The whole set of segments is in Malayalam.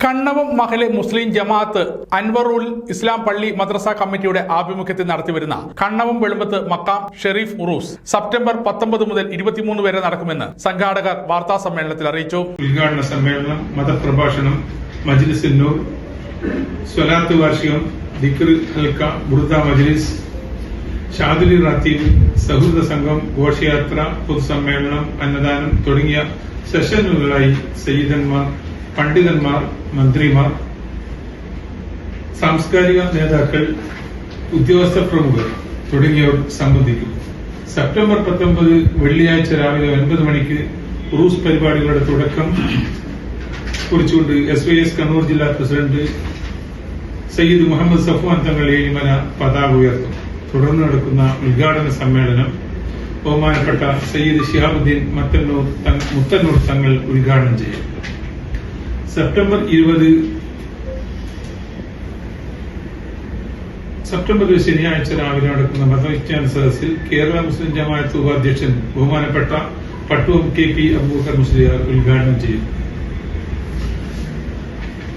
കണ്ണവം മഹലെ മുസ്ലിം ജമാഅത്ത് അൻവറുൽ ഇസ്ലാം പള്ളി മദ്രസ കമ്മിറ്റിയുടെ ആഭിമുഖ്യത്തിൽ നടത്തിവരുന്ന കണ്ണവം വെളുമ്പത്ത് മക്കാം ഷെരീഫ് ഉറൂസ് സെപ്റ്റംബർ പത്തൊമ്പത് മുതൽ ഇരുപത്തിമൂന്ന് വരെ നടക്കുമെന്ന് സംഘാടകർ വാർത്താ സമ്മേളനത്തിൽ അറിയിച്ചു. ഉദ്ഘാടന സമ്മേളനം മതപ്രഭാഷണം മജ്ലിസ് സ്വലാത്ത് വാർഷികം ദിക്ർ മജ്ലിസ് ഷാദുലി റാത്തീബ് സൗഹൃദ സംഘം ഘോഷയാത്ര പൊതുസമ്മേളനം അന്നദാനം തുടങ്ങിയ സെഷനുകളായി സയ്യിദന്മാർ പണ്ഡിതന്മാർ മന്ത്രിമാർ സാംസ്കാരിക നേതാക്കൾ ഉദ്യോഗസ്ഥ പ്രമുഖർ തുടങ്ങിയവർ സംബന്ധിക്കും. സെപ്റ്റംബർ പത്തൊമ്പത് വെള്ളിയാഴ്ച രാവിലെ ഒൻപത് മണിക്ക് റൂസ് പരിപാടികളുടെ തുടക്കം കുറിച്ചുകൊണ്ട് എസ് വൈ എസ് കണ്ണൂർ ജില്ലാ പ്രസിഡന്റ് സയ്യിദ് മുഹമ്മദ് സഫ്വാൻ തങ്ങൾ ഏഴിമല പതാക ഉയർത്തും. തുടർന്ന് നടക്കുന്ന ഉദ്ഘാടന സമ്മേളനം ബഹുമാനപ്പെട്ട സയ്യിദ് ഷിഹാബുദ്ദീൻ മത്തന്നൂർ മുത്തന്നൂർ തങ്ങൾ ഉദ്ഘാടനം ചെയ്യും. സെപ്റ്റംബർ ഇരുപത് സെപ്റ്റംബർ ശനിയാഴ്ച രാവിലെ നടക്കുന്ന മതവിജ്ഞാന സദസ്സിൽ കേരള മുസ്ലിം ജമാഅത്ത് ഉപാധ്യക്ഷൻ ബഹുമാനപ്പെട്ട പട്ടുവം കെ പി അബൂബക്കർ മുസ്ലിയാർ ഉദ്ഘാടനം ചെയ്യും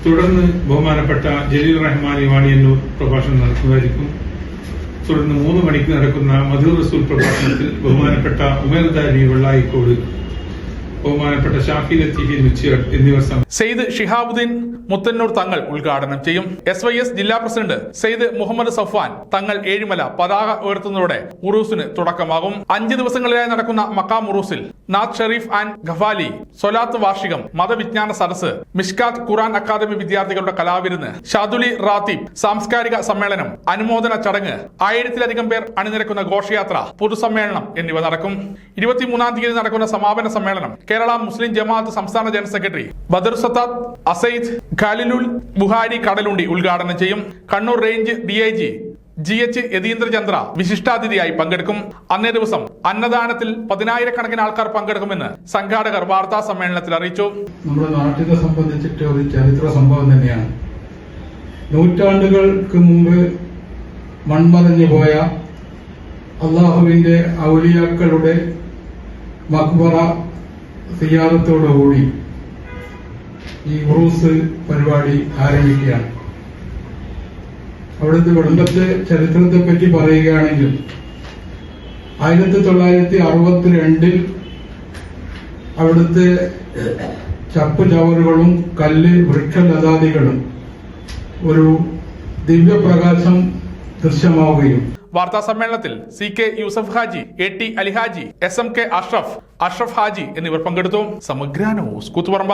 തുടർന്ന് ബഹുമാനപ്പെട്ട ജലീൽ റഹ്മാൻ വാണിയന്നൂർ പ്രഭാഷണം നടത്തുന്നതായിരിക്കും തുടർന്ന് മൂന്ന് മണിക്ക് നടക്കുന്ന മധുർ റസൂൽ പ്രഭാഷണത്തിൽ ബഹുമാനപ്പെട്ട ഉമേർദാരി വെള്ളായിക്കോട് ബഹുമാനപ്പെട്ട ഷാഫി ലത്തീഫി മുച്ചിയാട് എന്നിവർ സെയ്ദ് ഷിഹാബുദ്ദീൻ മുത്തന്നൂർ തങ്ങൾ ഉദ്ഘാടനം ചെയ്യും. എസ് വൈ എസ് ജില്ലാ പ്രസിഡന്റ് സെയ്ദ് മുഹമ്മദ് സഫ്വാൻ തങ്ങൾ ഏഴിമല പതാക ഉയർത്തുന്നതോടെ ഉറൂസിന് തുടക്കമാകും. അഞ്ച് ദിവസങ്ങളിലായി നടക്കുന്ന മക്കാം ഉറൂസിൽ നാദ് ഷെറീഫ് ആൻഡ് ഖഫാലി സൊലാത്ത് വാർഷികം മതവിജ്ഞാന സദസ് മിഷ്കാത്ത് ഖുറാൻ അക്കാദമി വിദ്യാർത്ഥികളുടെ കലാവിരുന്ന് ഷാദുലി റാത്തീബ് സാംസ്കാരിക സമ്മേളനം അനുമോദന ചടങ്ങ് ആയിരത്തിലധികം പേർ അണിനിരക്കുന്ന ഘോഷയാത്ര പൊതുസമ്മേളനം എന്നിവ നടക്കും. ഇരുപത്തിമൂന്നാം തീയതി നടക്കുന്ന സമാപന സമ്മേളനം കേരള മുസ്ലിം ജമാഅത്ത് സംസ്ഥാന ജനറൽ സെക്രട്ടറി ബദർ സത്താദ് അസൈദ് ഖാലിലുൽ ബുഹാരി കടലുണ്ടി ഉദ്ഘാടനം ചെയ്യും. Kannur range D I G G H Yatindrachandra വിശിഷ്ടാതിഥിയായി പങ്കെടുക്കും. അന്നേ ദിവസം അന്നദാനത്തിൽ പതിനായിരക്കണക്കിന് ആൾക്കാർ പങ്കെടുക്കുമെന്ന് സംഘാടകർ വാർത്താ സമ്മേളനത്തിൽ അറിയിച്ചു. നമ്മുടെ നാട്ടിനെ സംബന്ധിച്ചിട്ട് ഒരു ചരിത്ര സംഭവം തന്നെയാണ്. നൂറ്റാണ്ടുകൾക്ക് മുമ്പ് മൺമറഞ്ഞു പോയ അള്ളാഹുവിന്റെ ഔലിയാക്കളുടെ മക്ബറ സിയാറത്തോടുകൂടി ഈ ഉറൂസ് പരിപാടി ആരംഭിക്കുകയാണ്. അവിടുത്തെ കുടുംബത്തെ ചരിത്രത്തെ പറ്റി പറയുകയാണെങ്കിൽ ആയിരത്തി തൊള്ളായിരത്തി അറുപത്തിരണ്ടിൽ അവിടുത്തെ ചപ്പ് ചവറുകളും കല്ല് വൃക്ഷലതാദികളും ഒരു ദിവ്യപ്രകാശം ദൃശ്യമാവുകയും. വാർത്താ സമ്മേളനത്തിൽ C K Yusuf Haji A T Alihaji S M K Ashraf Ashraf Haji എന്നിവർ പങ്കെടുത്തു. സമഗ്ര ന്യൂസ് കൂത്തുപറമ്പ.